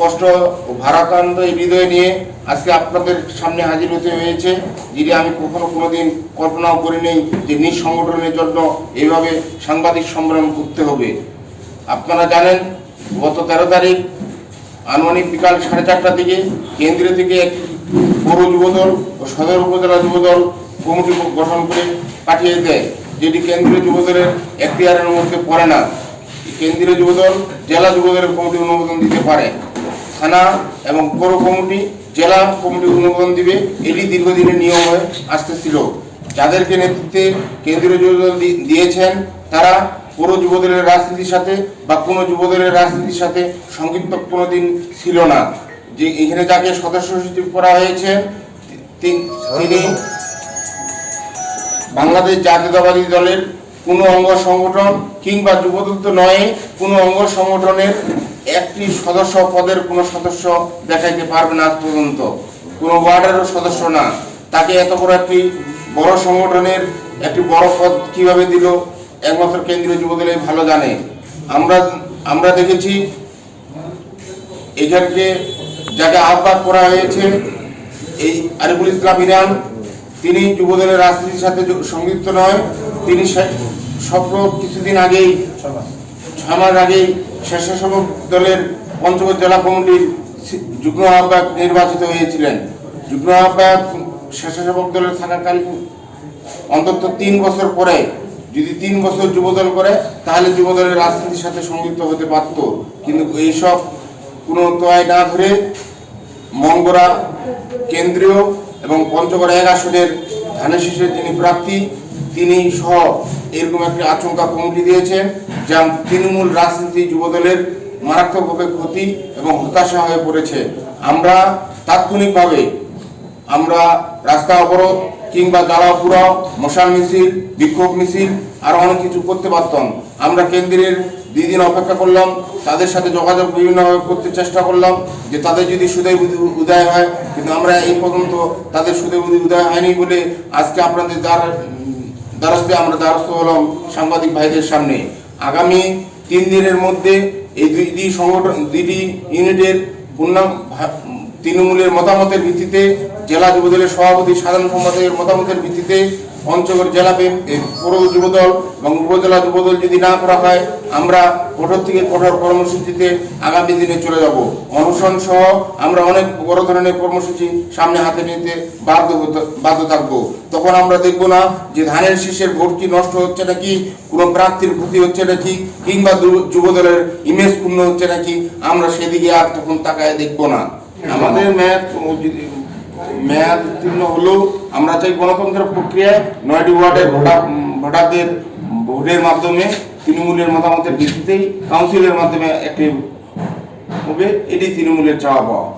কষ্ট ও ভারাক্রান্ত এই হৃদয় নিয়ে আজকে আপনাদের সামনে হাজির হতে হয়েছে যেটি আমি কখনো কোনোদিন কল্পনাও করিনি যে নিজ সংগঠনের জন্য এইভাবে সাংবাদিক সম্মেলন করতে হবে। আপনারা জানেন, গত তেরো তারিখ আনুমানিক বিকাল সাড়ে চারটার দিকে কেন্দ্রীয় থেকে একটি পৌর যুবদল ও সদর উপজেলা যুবদল কমিটি গঠন করে পাঠিয়ে দেয়, যেটি কেন্দ্রীয় যুবদলের এখতিয়ারের মধ্যে পড়ে না। কেন্দ্রীয় যুবদল জেলা যুবদলের কমিটি অনুমোদন দিতে পারে। থানা এবং পৌর কমিটি জেলা কমিটি অনুমোদন দিবে। এটি দীর্ঘদিনের নিয়ম হয়ে আসতেছিল যাদেরকে নেতৃত্বে কেন্দ্রীয় যুবদল দিয়েছেন তারা পুরো যুবদলের রাজনীতির সাথে বা কোনো যুবদলের রাজনীতির সাথে সংযুক্ত কোনোদিন ছিল না। যে এখানে যাকে সদস্য সচিব করা হয়েছে তিনি বাংলাদেশ জাতীয়তাবাদী দলের কোনো অঙ্গ সংগঠন কিংবা যুবদল নয়, কোনো অঙ্গ সংগঠনের একটি সদস্য পদের কোনো সদস্য দেখাইতে পারবে না আজ পর্যন্ত। কোনো ওয়ার্ডেরও সদস্য না। তাকে এত বড় একটি বড় সংগঠনের একটি বড় পদ কীভাবে দিল, একমাত্র কেন্দ্রীয় যুবদলে ভালো জানে। আমরা আমরা দেখেছি এখানকে যাকে আহ্বান করা হয়েছে, এই আরিফুল ইসলাম ইরান তিনি যুবদলের রাজনীতির সাথে সংযুক্ত নয়। তিনি স্বপ্ন কিছুদিন আগেই ছয় আগেই স্বেচ্ছাসেবক দলের পঞ্চগড় জেলা কমিটির যুগ্ম আহ্বায়ক নির্বাচিত হয়েছিলেন। যুগ্ম আহ্বায়ক স্বেচ্ছাসেবক দলের থাকাকালীন অন্তত তিন বছর পরে যদি তিন বছর যুবদল করে, তাহলে যুবদলের রাজনীতির সাথে সংযুক্ত হতে পারত। কিন্তু এইসব কোনো তোয়ায় না ধরে মঙ্গরা কেন্দ্রীয় এবং পঞ্চগড় এক আসনের ধানের শীষের যিনি প্রার্থী, তিনি সহ এরকম একটি আচমকা কমিটি দিয়েছেন, যা তৃণমূল রাজনীতি যুবদলের মারাত্মকভাবে ক্ষতি এবং হতাশা হয়ে পড়েছে। আমরা তাৎক্ষণিকভাবে আমরা রাস্তা অবরোধ কিংবা জ্বালাও পুরাও, মশাল মিছিল, বিক্ষোভ মিছিল আরও অনেক কিছু করতে পারতাম। আমরা কেন্দ্রের দুই দিন অপেক্ষা করলাম, তাদের সাথে যোগাযোগ বিভিন্নভাবে করতে চেষ্টা করলাম যে তাদের যদি সুদয় উদয় হয়, কিন্তু আমরা এই পর্যন্ত তাদের সুদয় উদয় হয়নি বলে আজকে আপনাদের দ্বার, দ্বারস্থে আমরা দ্বারস্থ হলাম সাংবাদিক ভাইদের সামনে। আগামী তিন দিনের মধ্যে এই দুইটি সংগঠন, দুইটি ইউনিটের পূর্ণাঙ্গ তৃণমূলের মতামতের ভিত্তিতে জেলা যুবদলের সভাপতি, সাধারণ সম্পাদকের মতামতের ভিত্তিতে পঞ্চগড় জেলা পৌর যুবদল এবং উপজেলা যুবদল যদি না করা হয় আমরা কঠোর থেকে কঠোর কর্মসূচিতে আগামী দিনে চলে যাব। অনশন সহ আমরা অনেক বড় ধরনের কর্মসূচি সামনে হাতে নিতে বাধ্য বাধ্য থাকব। তখন আমরা দেখব না যে ধানের শীষের ভোট কি নষ্ট হচ্ছে নাকি কোনো প্রার্থীর ক্ষতি হচ্ছে নাকি কিংবা যুবদলের ইমেজ পূর্ণ হচ্ছে নাকি আমরা সেদিকে আর তখন তাকায় দেখব না। আমাদের মেয়াদ যদি- মেয়াদ উত্তীর্ণ হলেও আমরা চাই গণতন্ত্রের প্রক্রিয়ায় নয়টি ওয়ার্ডে ভোটার ভোটারদের, ভোটের মাধ্যমে, তৃণমূলের মতামতের ভিত্তিতেই, কাউন্সিলের মাধ্যমে একটি হবে, এটি তৃণমূলের চাওয়া পাওয়া।